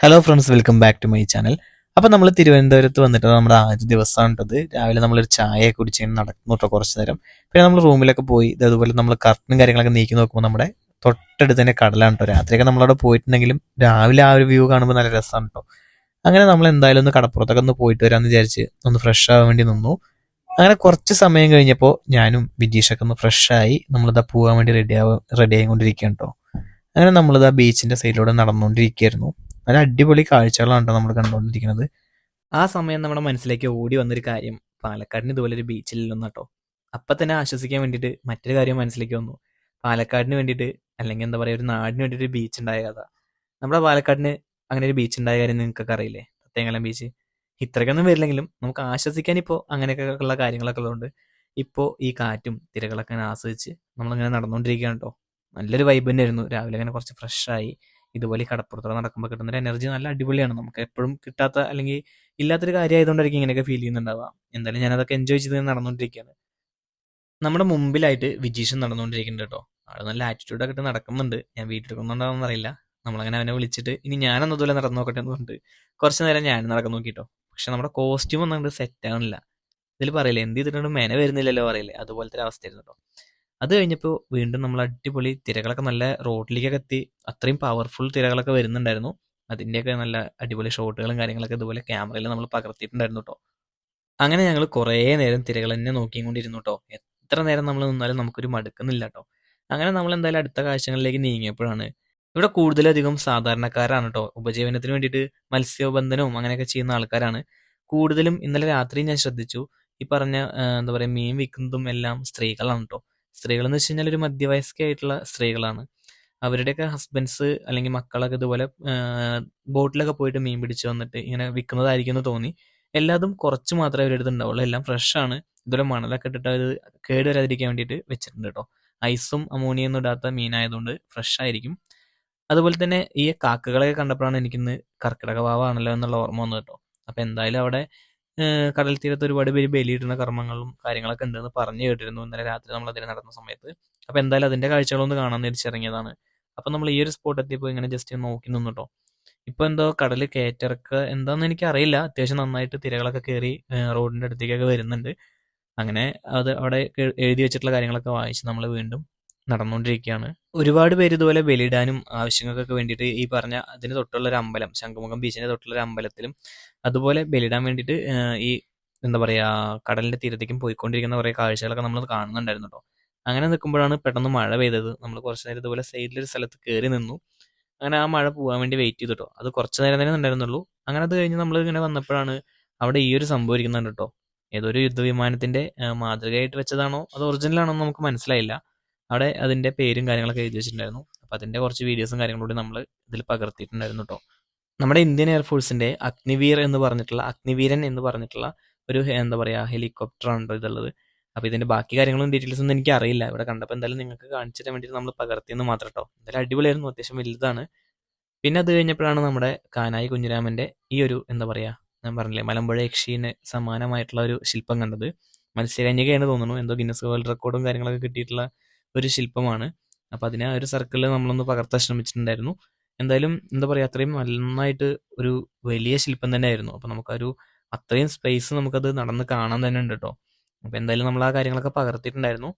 Hello friends welcome back to my channel അപ്പോൾ നമ്മൾ തിരുവനന്തപുരത്ത് വന്നിട്ട് നമ്മുടെ ആദ്യ ദിവസമാണ് ഉണ്ടത് രാവിലെ നമ്മളൊരു ചായ കുടിച്ച് നടക്കുന്നു കേട്ടോ കുറച്ച് നേരം. പിന്നെ നമ്മൾ റൂമിലൊക്കെ പോയി ഇത് അതുപോലെ നമ്മൾ കർട്ടനും കാര്യങ്ങളൊക്കെ നീക്കി നോക്കുമ്പോൾ നമ്മുടെ തൊട്ടടുത്ത് തന്നെ കടലാണ് കേട്ടോ രാത്രിയൊക്കെ നമ്മളവിടെ പോയിട്ടുണ്ടെങ്കിലും രാവിലെ ആ ഒരു വ്യൂ കാണുമ്പോൾ നല്ല രസമാണ് കേട്ടോ അങ്ങനെ നമ്മൾ എന്തായാലും ഒന്ന് കടപ്പുറത്തൊക്കെ ഒന്ന് പോയിട്ട് വരാമെന്ന് വിചാരിച്ച് ഒന്ന് ഫ്രഷ് ആവാൻ വേണ്ടി നിന്നു. അങ്ങനെ കുറച്ച് സമയം കഴിഞ്ഞപ്പോൾ ഞാനും വിജീഷൊക്കെ ഒന്ന് ഫ്രഷായി നമ്മളിതാ പോകാൻ വേണ്ടി റെഡി ആവാൻ റെഡി ആയിക്കൊണ്ടിരിക്കുകയാണ് കേട്ടോ അങ്ങനെ നമ്മളിതാ ബീച്ചിന്റെ സൈഡിലൂടെ നടന്നുകൊണ്ടിരിക്കുകയായിരുന്നു നല്ല അടിപൊളി കാഴ്ചകളാണ് നമ്മൾ കണ്ടുകൊണ്ടിരിക്കുന്നത് ആ സമയം നമ്മുടെ മനസ്സിലേക്ക് ഓടി വന്നൊരു കാര്യം. പാലക്കാടിന് ഇതുപോലെ ഒരു ബീച്ചിലില്ലെന്ന് കേട്ടോ. അപ്പൊ തന്നെ ആശ്വസിക്കാൻ വേണ്ടിയിട്ട് മറ്റൊരു കാര്യം മനസ്സിലേക്ക് വന്നു. പാലക്കാടിന് വേണ്ടിയിട്ട് അല്ലെങ്കിൽ എന്താ പറയുക ഒരു നാടിന് വേണ്ടിയിട്ട് ഒരു ബീച്ച് ഉണ്ടായ കഥ. നമ്മുടെ പാലക്കാടിന് അങ്ങനെ ഒരു ബീച്ച് ഉണ്ടായ കാര്യം നിങ്ങൾക്കൊക്കെ അറിയില്ലേ? തത്തേങ്ങലം ബീച്ച് ഇത്രയ്ക്കൊന്നും വരില്ലെങ്കിലും നമുക്ക് ആശ്വസിക്കാൻ ഇപ്പോൾ അങ്ങനെയൊക്കെ ഉള്ള കാര്യങ്ങളൊക്കെ ഉള്ളതുകൊണ്ട് ഇപ്പോൾ ഈ കാറ്റും തിരകളൊക്കെ ആസ്വദിച്ച് നമ്മളിങ്ങനെ നടന്നുകൊണ്ടിരിക്കുകയാണ് കേട്ടോ. നല്ലൊരു വൈബ് തന്നെയായിരുന്നു. രാവിലെ അങ്ങനെ കുറച്ച് ഫ്രഷായി ഇതുപോലെ കടപ്പുറത്തോടെ നടക്കുമ്പോൾ കിട്ടുന്ന ഒരു എനർജി നല്ല അടിപൊളിയാണ്. നമുക്ക് എപ്പോഴും കിട്ടാത്ത അല്ലെങ്കിൽ ഇല്ലാത്തൊരു കാര്യമായതുകൊണ്ടായിരിക്കും ഇങ്ങനെയൊക്കെ ഫീൽ ചെയ്യുന്നുണ്ടാവുക. എന്തായാലും ഞാൻ അതൊക്കെ എൻജോയ് ചെയ്ത് നടന്നുകൊണ്ടിരിക്കുകയാണ് നമ്മുടെ മുമ്പിലായിട്ട് വിജീഷൻ നടന്നുകൊണ്ടിരിക്കുന്നുണ്ട് കേട്ടോ. ആൾ നല്ല ആറ്റിറ്റ്യൂഡൊക്കെ ഇട്ട് നടക്കുന്നുണ്ട്. ഞാൻ വീട്ടിലെടുക്കുന്നുണ്ടാവുമെന്ന് അറിയില്ല. നമ്മളങ്ങനെ അവനെ വിളിച്ചിട്ട് ഇനി ഞാനെന്നതുപോലെ നടന്നു നോക്കട്ടെ എന്ന് പറഞ്ഞിട്ട് കുറച്ച് നേരം ഞാൻ നടക്കുന്നു നോക്കിട്ടോ. പക്ഷെ നമ്മുടെ കോസ്റ്റ്യൂം ഒന്നും അങ്ങോട്ട് സെറ്റ് ആവണില്ല. ഇതിൽ പറയില്ലേ എന്ത് ചെയ്തിട്ടുണ്ടെങ്കിലും മെന വരുന്നില്ലല്ലോ പറയില്ലേ. അതുപോലത്തെ ഒരു അവസ്ഥയായിരുന്നു കേട്ടോ. അത് കഴിഞ്ഞപ്പോൾ വീണ്ടും നമ്മൾ അടിപൊളി തിരകളൊക്കെ നല്ല റോഡിലേക്കൊക്കെ എത്തി അത്രയും പവർഫുൾ തിരകളൊക്കെ വരുന്നുണ്ടായിരുന്നു. അതിന്റെയൊക്കെ നല്ല അടിപൊളി ഷോട്ടുകളും കാര്യങ്ങളൊക്കെ ഇതുപോലെ ക്യാമറയിൽ നമ്മൾ പകർത്തിയിട്ടുണ്ടായിരുന്നു കേട്ടോ അങ്ങനെ ഞങ്ങൾ കുറേ നേരം തിരകൾ തന്നെ നോക്കിക്കൊണ്ടിരുന്നു കേട്ടോ എത്ര നേരം നമ്മൾ നിന്നാലും നമുക്കൊരു മടുക്കുന്നില്ല കേട്ടോ അങ്ങനെ നമ്മൾ എന്തായാലും അടുത്ത കാഴ്ചകളിലേക്ക് നീങ്ങിയപ്പോഴാണ്. ഇവിടെ കൂടുതലധികം സാധാരണക്കാരാണ് കേട്ടോ ഉപജീവനത്തിന് വേണ്ടിയിട്ട് മത്സ്യബന്ധനവും അങ്ങനെയൊക്കെ ചെയ്യുന്ന ആൾക്കാരാണ്. കൂടുതലും ഇന്നലെ രാത്രി ഞാൻ ശ്രദ്ധിച്ചു. ഈ പറഞ്ഞ എന്താ പറയുക മീൻ വിൽക്കുന്നതും എല്ലാം സ്ത്രീകളാണ് കേട്ടോ സ്ത്രീകൾ എന്ന് വെച്ച് കഴിഞ്ഞാൽ ഒരു മധ്യവയസ്കയായിട്ടുള്ള സ്ത്രീകളാണ്. അവരുടെയൊക്കെ ഹസ്ബൻഡ്സ് അല്ലെങ്കിൽ മക്കളൊക്കെ ഇതുപോലെ ബോട്ടിലൊക്കെ പോയിട്ട് മീൻ പിടിച്ച് വന്നിട്ട് ഇങ്ങനെ വിൽക്കുന്നതായിരിക്കും എന്ന് തോന്നി. എല്ലാതും കുറച്ച് മാത്രമേ അവരുടെ അടുത്ത് ഉണ്ടാവുള്ളൂ. എല്ലാം ഫ്രഷ് ആണ്. ഇതുപോലെ മണലൊക്കെ ഇട്ടിട്ട് അത് കേട് വരാതിരിക്കാൻ വേണ്ടിയിട്ട് വെച്ചിട്ടുണ്ട് കേട്ടോ ഐസും അമോണിയൊന്നും ഇടാത്ത മീനായതുകൊണ്ട് ഫ്രഷ് ആയിരിക്കും. അതുപോലെ തന്നെ ഈ കാക്കകളെ കണ്ടപ്പോഴാണ് എനിക്കിന്ന് കർക്കിടക ഭാവമാണല്ലോ എന്നുള്ള ഓർമ്മ വന്നു കേട്ടോ അപ്പം എന്തായാലും അവിടെ കടൽ തീരത്ത് ഒരുപാട് പേര് ബലിയിടുന്ന കർമ്മങ്ങളും കാര്യങ്ങളൊക്കെ ഉണ്ടെന്ന് പറഞ്ഞു കേട്ടിരുന്നു ഇന്നലെ രാത്രി നമ്മൾ അതിന് നടന്ന സമയത്ത്. അപ്പോൾ എന്തായാലും അതിന്റെ കാഴ്ചകളൊന്ന് കാണാൻ തിരിച്ചിറങ്ങിയതാണ് അപ്പോൾ നമ്മൾ ഈ ഒരു സ്പോട്ട് എത്തിയപ്പോൾ ഇങ്ങനെ ജസ്റ്റ് നോക്കി നിന്നു കേട്ടോ ഇപ്പൊ എന്തോ കടൽ കയറ്റിറക്ക എന്താന്ന് എനിക്ക് അറിയില്ല അത്യാവശ്യം നന്നായിട്ട് തിരകളൊക്കെ കയറി റോഡിന്റെ അടുത്തേക്കൊക്കെ വരുന്നുണ്ട്. അങ്ങനെ അത് അവിടെ എഴുതി വെച്ചിട്ടുള്ള കാര്യങ്ങളൊക്കെ വായിച്ച് നമ്മൾ വീണ്ടും നടന്നുകൊണ്ടിരിക്കുകയാണ് ഒരുപാട് പേര് ഇതുപോലെ ബലിയിടാനും ആവശ്യങ്ങൾക്കൊക്കെ വേണ്ടിയിട്ട് ഈ പറഞ്ഞ അതിന് തൊട്ടുള്ള ഒരു അമ്പലം ശംഖുമുഖം ബീച്ചിന്റെ തൊട്ടുള്ള ഒരു അമ്പലത്തിലും അതുപോലെ ബലിയിടാൻ വേണ്ടിയിട്ട് ഈ എന്താ പറയാ കടലിന്റെ തീരത്തേക്കും പോയിക്കൊണ്ടിരിക്കുന്ന കുറേ കാഴ്ചകളൊക്കെ നമ്മൾ കാണുന്നുണ്ടായിരുന്നു കേട്ടോ അങ്ങനെ നിൽക്കുമ്പോഴാണ് പെട്ടെന്ന് മഴ പെയ്തത്. നമ്മൾ കുറച്ച് നേരം ഇതുപോലെ സൈഡിലൊരു സ്ഥലത്ത് കയറി നിന്നു. അങ്ങനെ ആ മഴ പോകാൻ വേണ്ടി വെയിറ്റ് ചെയ്തു കേട്ടോ അത് കുറച്ച് നേരം തന്നെ ഉണ്ടായിരുന്നുള്ളൂ. അങ്ങനെ അത് കഴിഞ്ഞ് നമ്മൾ ഇങ്ങനെ വന്നപ്പോഴാണ് അവിടെ ഈ ഒരു സംഭവം ഇരിക്കുന്നുണ്ട് കേട്ടോ ഏതൊരു യുദ്ധവിമാനത്തിന്റെ മാതൃകയായിട്ട് വെച്ചതാണോ അത് ഒറിജിനൽ ആണോ നമുക്ക് മനസ്സിലായില്ല. അവിടെ അതിന്റെ പേരും കാര്യങ്ങളൊക്കെ എഴുതി വെച്ചിട്ടുണ്ടായിരുന്നു. അപ്പോൾ അതിന്റെ കുറച്ച് വീഡിയോസും കാര്യങ്ങളും കൂടി നമ്മൾ ഇതിൽ പകർത്തിയിട്ടുണ്ടായിരുന്നു കേട്ടോ നമ്മുടെ ഇന്ത്യൻ എയർഫോഴ്സിന്റെ അഗ്നിവീർ എന്ന് പറഞ്ഞിട്ടുള്ള അഗ്നിവീരൻ എന്ന് പറഞ്ഞിട്ടുള്ള ഒരു എന്താ പറയുക ട്ടോ ഇതുള്ളത്. അപ്പോൾ ഇതിന്റെ ബാക്കി കാര്യങ്ങളും ഡീറ്റെയിൽസ് ഒന്നും എനിക്ക് അറിയില്ല. ഇവിടെ കണ്ടപ്പോൾ എന്തായാലും നിങ്ങൾക്ക് കാണിച്ചു തരാൻ വേണ്ടിയിട്ട് നമ്മൾ പകർത്തിയെന്ന് മാത്രം കേട്ടോ എന്തായാലും അടിപൊളിയായിരുന്നു. അത്യാവശ്യം വലുതാണ്. പിന്നെ അത് കഴിഞ്ഞപ്പോഴാണ് നമ്മുടെ കാനായി കുഞ്ഞിരാമന്റെ ഈ ഒരു എന്താ പറയുക ഞാൻ പറഞ്ഞില്ലേ മലമ്പുഴ യക്ഷീന് സമാനമായിട്ടുള്ള ഒരു ശില്പം കണ്ടത്. മത്സ്യകന്യകയാണ് തോന്നുന്നു. എന്തോ ഗിന്നസ് വേൾഡ് റെക്കോർഡും കാര്യങ്ങളൊക്കെ കിട്ടിയിട്ടുള്ള ഒരു ശില്പമാണ്. അപ്പോൾ അതിനെ ആ ഒരു സർക്കിളിൽ നമ്മളൊന്ന് പകർത്താൻ ശ്രമിച്ചിട്ടുണ്ടായിരുന്നു. എന്തായാലും എന്താ പറയുക അത്രയും നന്നായിട്ട് ഒരു വലിയ ശില്പം തന്നെ ആയിരുന്നു അപ്പോൾ നമുക്കൊരു അത്രയും സ്പേസ് നമുക്കത് നടന്ന് കാണാൻ തന്നെ ഉണ്ട് കേട്ടോ അപ്പോൾ എന്തായാലും നമ്മൾ ആ കാര്യങ്ങളൊക്കെ പകർത്തിയിട്ടുണ്ടായിരുന്നു.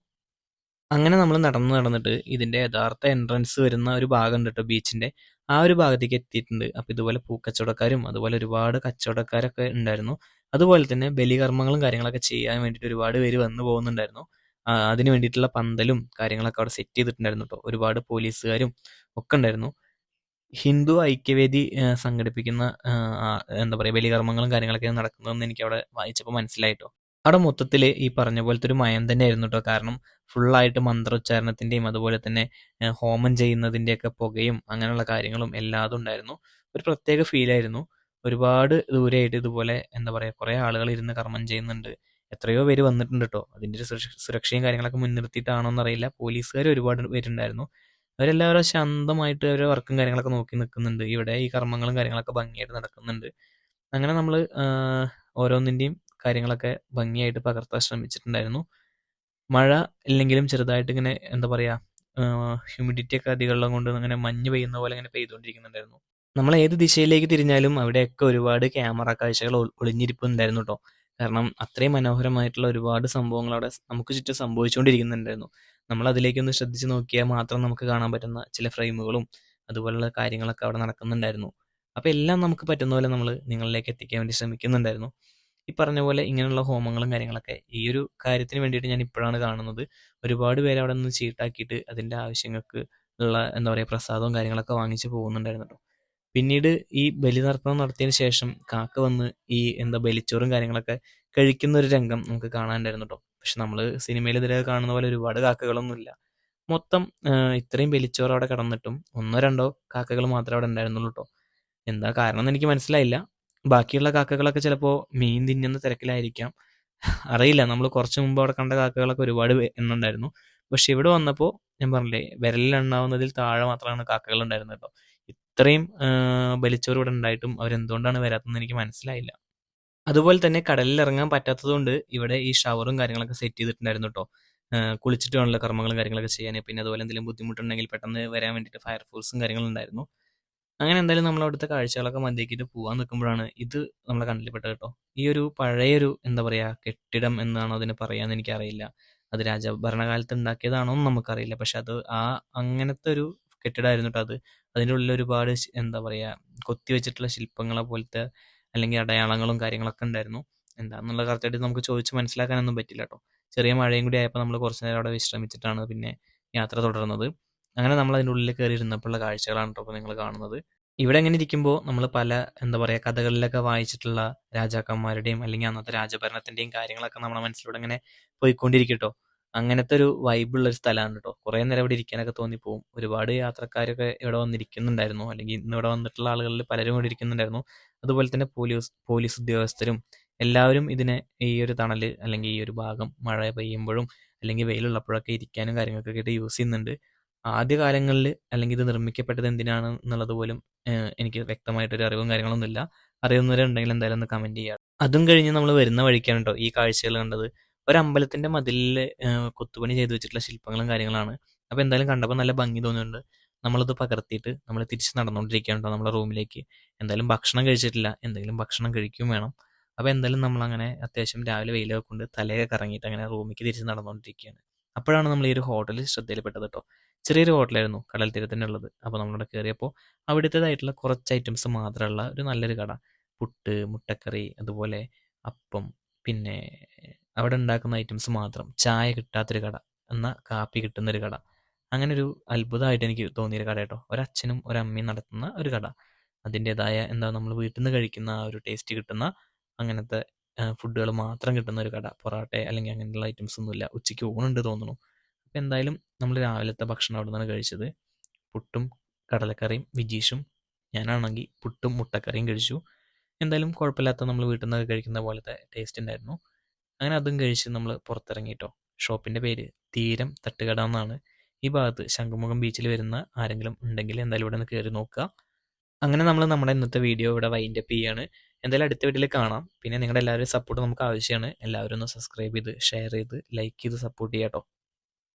അങ്ങനെ നമ്മൾ നടന്ന് നടന്നിട്ട് ഇതിന്റെ യഥാർത്ഥ എൻട്രൻസ് വരുന്ന ഒരു ഭാഗം ഉണ്ട് കേട്ടോ ബീച്ചിന്റെ ആ ഒരു ഭാഗത്തേക്ക് എത്തിയിട്ടുണ്ട്. അപ്പോൾ ഇതുപോലെ പൂക്കച്ചവടക്കാരും അതുപോലെ ഒരുപാട് കച്ചവടക്കാരൊക്കെ ഉണ്ടായിരുന്നു. അതുപോലെ തന്നെ ബലികർമ്മങ്ങളും കാര്യങ്ങളൊക്കെ ചെയ്യാൻ വേണ്ടിയിട്ട് ഒരുപാട് പേര് വന്നു പോകുന്നുണ്ടായിരുന്നു. അതിന് വേണ്ടിയിട്ടുള്ള പന്തലും കാര്യങ്ങളൊക്കെ അവിടെ സെറ്റ് ചെയ്തിട്ടുണ്ടായിരുന്നു കേട്ടോ ഒരുപാട് പോലീസുകാരും ഒക്കെ ഉണ്ടായിരുന്നു. ഹിന്ദു ഐക്യവേദി സംഘടിപ്പിക്കുന്ന എന്താ പറയുക ബലികർമ്മങ്ങളും കാര്യങ്ങളൊക്കെ നടക്കുന്നതെന്ന് എനിക്ക് അവിടെ വായിച്ചപ്പോൾ മനസ്സിലായിട്ടോ അവിടെ മൊത്തത്തിൽ ഈ പറഞ്ഞ പോലത്തെ ഒരു മയം തന്നെ ആയിരുന്നു കേട്ടോ കാരണം ഫുള്ളായിട്ട് മന്ത്രോച്ചാരണത്തിന്റെയും അതുപോലെ തന്നെ ഹോമം ചെയ്യുന്നതിന്റെയൊക്കെ പുകയും അങ്ങനെയുള്ള കാര്യങ്ങളും എല്ലാതും ഉണ്ടായിരുന്നു. ഒരു പ്രത്യേക ഫീലായിരുന്നു ഒരുപാട് ദൂരെയായിട്ട് ഇതുപോലെ എന്താ പറയുക കുറേ ആളുകൾ ഇരുന്ന് കർമ്മം ചെയ്യുന്നുണ്ട്. എത്രയോ പേര് വന്നിട്ടുണ്ട് കേട്ടോ അതിന്റെ സുരക്ഷയും കാര്യങ്ങളൊക്കെ മുൻനിർത്തിയിട്ടാണോ എന്നറിയില്ല പോലീസുകാർ ഒരുപാട് പേരുണ്ടായിരുന്നു അവരെല്ലാവരും ശാന്തമായിട്ട് അവരെ വർക്കും കാര്യങ്ങളൊക്കെ നോക്കി നിൽക്കുന്നുണ്ട്. ഇവിടെ ഈ കർമ്മങ്ങളും കാര്യങ്ങളൊക്കെ ഭംഗിയായിട്ട് നടക്കുന്നുണ്ട്. അങ്ങനെ നമ്മൾ ഓരോന്നിന്റെയും കാര്യങ്ങളൊക്കെ ഭംഗിയായിട്ട് പകർത്താൻ ശ്രമിച്ചിട്ടുണ്ടായിരുന്നു. മഴ ഇല്ലെങ്കിലും ചെറുതായിട്ട് ഇങ്ങനെ എന്താ പറയുക ഹ്യൂമിഡിറ്റി ഒക്കെ അധികമുള്ളത് കൊണ്ട് ഇങ്ങനെ മഞ്ഞ് പെയ്യുന്ന പോലെ ഇങ്ങനെ പെയ്തുകൊണ്ടിരിക്കുന്നുണ്ടായിരുന്നു. നമ്മൾ ഏത് ദിശയിലേക്ക് തിരിഞ്ഞാലും അവിടെയൊക്കെ ഒരുപാട് ക്യാമറ കാഴ്ചകൾ ഒളിഞ്ഞിരിപ്പുണ്ടായിരുന്നു കേട്ടോ കാരണം അത്രയും മനോഹരമായിട്ടുള്ള ഒരുപാട് സംഭവങ്ങൾ അവിടെ നമുക്ക് ചുറ്റും സംഭവിച്ചുകൊണ്ടിരിക്കുന്നുണ്ടായിരുന്നു. നമ്മൾ അതിലേക്കൊന്ന് ശ്രദ്ധിച്ച് നോക്കിയാൽ മാത്രം നമുക്ക് കാണാൻ പറ്റുന്ന ചില ഫ്രെയിമുകളും അതുപോലുള്ള കാര്യങ്ങളൊക്കെ അവിടെ നടക്കുന്നുണ്ടായിരുന്നു. അപ്പോൾ എല്ലാം നമുക്ക് പറ്റുന്ന പോലെ നമ്മൾ നിങ്ങളിലേക്ക് എത്തിക്കാൻ വേണ്ടി ശ്രമിക്കുന്നുണ്ടായിരുന്നു. ഈ പറഞ്ഞ പോലെ ഇങ്ങനെയുള്ള ഹോമങ്ങളും കാര്യങ്ങളൊക്കെ ഈ ഒരു കാര്യത്തിന് വേണ്ടിയിട്ട് ഞാൻ ഇപ്പോഴാണ് കാണുന്നത്. ഒരുപാട് പേര് അവിടെ നിന്ന് ചീട്ടാക്കിയിട്ട് അതിന്റെ ആവശ്യങ്ങൾക്ക് ഉള്ള എന്താ പറയുക പ്രസാദവും കാര്യങ്ങളൊക്കെ വാങ്ങിച്ച് പോകുന്നുണ്ടായിരുന്നു പിന്നീട് ഈ ബലി ബലിതർപ്പണം നടത്തിയതിന് ശേഷം കാക്ക വന്ന് ഈ എന്താ ബലിച്ചോറും കാര്യങ്ങളൊക്കെ കഴിക്കുന്ന ഒരു രംഗം നമുക്ക് കാണാനുണ്ടായിരുന്നു കേട്ടോ പക്ഷെ നമ്മൾ സിനിമയിൽ ഇതിൽ കാണുന്ന പോലെ ഒരുപാട് കാക്കകളൊന്നുമില്ല. മൊത്തം ഇത്രയും ബലിച്ചോറ് അവിടെ കടന്നിട്ടും ഒന്നോ രണ്ടോ കാക്കകൾ മാത്രമേ അവിടെ ഉണ്ടായിരുന്നുള്ളൂ കേട്ടോ എന്താ കാരണം എന്ന് എനിക്ക് മനസ്സിലായില്ല. ബാക്കിയുള്ള കാക്കകളൊക്കെ ചിലപ്പോൾ മീൻ തിന്നുന്ന തിരക്കിലായിരിക്കാം. അറിയില്ല. നമ്മൾ കുറച്ച് മുമ്പ് അവിടെ കണ്ട കാക്കകളൊക്കെ ഒരുപാട് എണ്ണുണ്ടായിരുന്നു. പക്ഷെ ഇവിടെ വന്നപ്പോൾ ഞാൻ പറഞ്ഞില്ലേ വിരലിൽ എണ്ണാവുന്നതിൽ താഴെ മാത്രമാണ് കാക്കകൾ ഉണ്ടായിരുന്നത് കേട്ടോ ഇത്രയും ആ, ബലിച്ചോറ് ഇവിടെ ഉണ്ടായിട്ടും അവരെന്തുകൊണ്ടാണ് വരാത്തതെന്ന് എനിക്ക് മനസ്സിലായില്ല. അതുപോലെ തന്നെ കടലിൽ ഇറങ്ങാൻ പറ്റാത്തതുകൊണ്ട് ഇവിടെ ഈ ഷവറും കാര്യങ്ങളൊക്കെ സെറ്റ് ചെയ്തിട്ടുണ്ടായിരുന്നു കേട്ടോ കുളിച്ചിട്ട് വേണമല്ലോ കർമ്മങ്ങളും കാര്യങ്ങളൊക്കെ ചെയ്യാൻ. പിന്നെ അതുപോലെ എന്തെങ്കിലും ബുദ്ധിമുട്ടുണ്ടെങ്കിൽ പെട്ടെന്ന് വരാൻ വേണ്ടിയിട്ട് ഫയർഫോഴ്സും കാര്യങ്ങളും ഉണ്ടായിരുന്നു. അങ്ങനെ എന്തായാലും നമ്മൾ അവിടുത്തെ കാഴ്ചകളൊക്കെ മതിയാക്കിയിട്ട് പോകാൻ നിൽക്കുമ്പോഴാണ് ഇത് നമ്മളെ കണ്ടിൽപ്പെട്ടത് കേട്ടോ ഈ ഒരു പഴയൊരു എന്താ പറയാ കെട്ടിടം എന്നാണോ അതിന് പറയാന്ന് എനിക്കറിയില്ല. അത് രാജ ഭരണകാലത്ത് ഉണ്ടാക്കിയതാണോ എന്ന് നമുക്കറിയില്ല. പക്ഷെ അത് ആ അങ്ങനത്തെ ഒരു കെട്ടിടമായിരുന്നു കേട്ടോ അത്. അതിന്റെ ഉള്ളിൽ ഒരുപാട് എന്താ പറയുക കൊത്തി വെച്ചിട്ടുള്ള ശില്പങ്ങളെ പോലത്തെ അല്ലെങ്കിൽ അടയാളങ്ങളും കാര്യങ്ങളൊക്കെ ഉണ്ടായിരുന്നു. എന്താണെന്നുള്ള കറക്റ്റായിട്ട് നമുക്ക് ചോദിച്ച് മനസ്സിലാക്കാനൊന്നും പറ്റില്ല കേട്ടോ ചെറിയ മഴയും കൂടി ആയപ്പോൾ നമ്മൾ കുറച്ച് നേരം അവിടെ വിശ്രമിച്ചിട്ടാണ് പിന്നെ യാത്ര തുടർന്നത്. അങ്ങനെ നമ്മൾ അതിന്റെ ഉള്ളിൽ കയറി ഇരുന്നപ്പോഴുള്ള കാഴ്ചകളാണ് കേട്ടോ നിങ്ങൾ കാണുന്നത്. ഇവിടെ എങ്ങനെ ഇരിക്കുമ്പോൾ നമ്മൾ പല എന്താ പറയുക കഥകളിലൊക്കെ വായിച്ചിട്ടുള്ള രാജാക്കന്മാരുടെയും അല്ലെങ്കിൽ അന്നത്തെ രാജഭരണത്തിന്റെയും കാര്യങ്ങളൊക്കെ നമ്മുടെ മനസ്സിലൂടെ ഇങ്ങനെ പോയിക്കൊണ്ടിരിക്കട്ടോ അങ്ങനത്തെ ഒരു വൈബുള്ള ഒരു സ്ഥലമാണ് കേട്ടോ കുറേ നേരം ഇവിടെ ഇരിക്കാനൊക്കെ തോന്നിപ്പോവും. ഒരുപാട് യാത്രക്കാരൊക്കെ ഇവിടെ വന്നിരിക്കുന്നുണ്ടായിരുന്നു. അല്ലെങ്കിൽ ഇന്ന് ഇവിടെ വന്നിട്ടുള്ള ആളുകളിൽ പലരും ഇവിടെ ഇരിക്കുന്നുണ്ടായിരുന്നു. അതുപോലെ തന്നെ പോലീസ് പോലീസ് ഉദ്യോഗസ്ഥരും എല്ലാവരും ഇതിനെ ഈ ഒരു തണൽ അല്ലെങ്കിൽ ഈ ഒരു ഭാഗം മഴ പെയ്യുമ്പോഴും അല്ലെങ്കിൽ വെയിലുള്ളപ്പോഴൊക്കെ ഇരിക്കാനും കാര്യങ്ങൾക്കൊക്കെ ആയിട്ട് യൂസ് ചെയ്യുന്നുണ്ട്. ആദ്യ കാലങ്ങളിൽ അല്ലെങ്കിൽ ഇത് നിർമ്മിക്കപ്പെട്ടത് എന്തിനാണ് എന്നുള്ളത് പോലും എനിക്ക് വ്യക്തമായിട്ടൊരു അറിവും കാര്യങ്ങളൊന്നുമില്ല. അറിയുന്നവരുണ്ടെങ്കിൽ എന്തായാലും ഒന്ന് കമന്റ് ചെയ്യാം. അതും കഴിഞ്ഞ് നമ്മൾ വരുന്ന വഴിക്കാണ് കേട്ടോ ഈ കാഴ്ചകൾ കണ്ടത്. ഒരു അമ്പലത്തിന്റെ മതിലിൽ കൊത്തുപണി ചെയ്തു വെച്ചിട്ടുള്ള ശില്പങ്ങളും കാര്യങ്ങളാണ്. അപ്പോൾ എന്തായാലും കണ്ടപ്പോൾ നല്ല ഭംഗി തോന്നുന്നുണ്ട് നമ്മളത് പകർത്തിയിട്ട് നമ്മൾ തിരിച്ച് നടന്നുകൊണ്ടിരിക്കുകയാണ് നമ്മുടെ റൂമിലേക്ക്. എന്തായാലും ഭക്ഷണം കഴിച്ചിട്ടില്ല. എന്തെങ്കിലും ഭക്ഷണം കഴിക്കും വേണം. അപ്പോൾ എന്തായാലും നമ്മൾ അങ്ങനെ അത്യാവശ്യം രാവിലെ വെയിലൊക്കെ കൊണ്ട് തലയൊക്കെ കറങ്ങിയിട്ട് അങ്ങനെ റൂമിലേക്ക് തിരിച്ച് നടന്നുകൊണ്ടിരിക്കുകയാണ് അപ്പോഴാണ് നമ്മൾ ഈ ഒരു ഹോട്ടലിൽ ശ്രദ്ധയിൽപ്പെട്ടത് കേട്ടോ ചെറിയൊരു ഹോട്ടലായിരുന്നു കടൽ തീരത്തിന്റെ ഉള്ളത്. അപ്പോൾ നമ്മളിവിടെ കയറിയപ്പോൾ അവിടുത്തേതായിട്ടുള്ള കുറച്ച് ഐറ്റംസ് മാത്രമുള്ള ഒരു നല്ലൊരു കട. പുട്ട് മുട്ടക്കറി അതുപോലെ അപ്പം പിന്നെ അവിടെ ഉണ്ടാക്കുന്ന ഐറ്റംസ് മാത്രം. ചായ കിട്ടാത്തൊരു കട എന്നാൽ കാപ്പി കിട്ടുന്നൊരു കട. അങ്ങനെ ഒരു അത്ഭുതമായിട്ട് എനിക്ക് തോന്നിയൊരു കട കേട്ടോ. ഒരച്ഛനും ഒരമ്മയും നടത്തുന്ന ഒരു കട. അതിന്റെതായ എന്താ നമ്മൾ വീട്ടിൽ നിന്ന് കഴിക്കുന്ന ആ ഒരു ടേസ്റ്റ് കിട്ടുന്ന അങ്ങനത്തെ ഫുഡുകൾ മാത്രം കിട്ടുന്ന ഒരു കട. പൊറാട്ട അല്ലെങ്കിൽ അങ്ങനെയുള്ള ഐറ്റംസ് ഒന്നുമില്ല. ഉച്ചയ്ക്ക് ഊണുണ്ട് തോന്നുന്നു. അപ്പോൾ എന്തായാലും നമ്മൾ രാവിലത്തെ ഭക്ഷണം അവിടെ നിന്നാണ് കഴിച്ചത്. പുട്ടും കടലക്കറിയും വിജീഷും ഞാനാണെങ്കിൽ പുട്ടും മുട്ടക്കറിയും കഴിച്ചു. എന്തായാലും കുഴപ്പമില്ലാത്ത നമ്മൾ വീട്ടിൽ നിന്ന് കഴിക്കുന്ന പോലത്തെ ടേസ്റ്റ് ഉണ്ടായിരുന്നു. അങ്ങനെ അതും കഴിച്ച് നമ്മൾ പുറത്തിറങ്ങിയിട്ടോ ഷോപ്പിന്റെ പേര് തീരം തട്ടുകട എന്നാണ്. ഈ ഭാഗത്ത് ശംഖുമുഖം ബീച്ചിൽ വരുന്ന ആരെങ്കിലും ഉണ്ടെങ്കിൽ എന്തായാലും ഇവിടെ നിന്ന് കയറി നോക്കുക. അങ്ങനെ നമ്മൾ നമ്മുടെ ഇന്നത്തെ വീഡിയോ ഇവിടെ വൈൻഡ് അപ്പ് ചെയ്യാണ്. എന്തായാലും അടുത്ത വീഡിയോയിൽ കാണാം. പിന്നെ നിങ്ങളുടെ എല്ലാവരുടെയും സപ്പോർട്ട് നമുക്ക് ആവശ്യമാണ്. എല്ലാവരും ഒന്ന് സബ്സ്ക്രൈബ് ചെയ്ത് ഷെയർ ചെയ്ത് ലൈക്ക് ചെയ്ത് സപ്പോർട്ട് ചെയ്യാം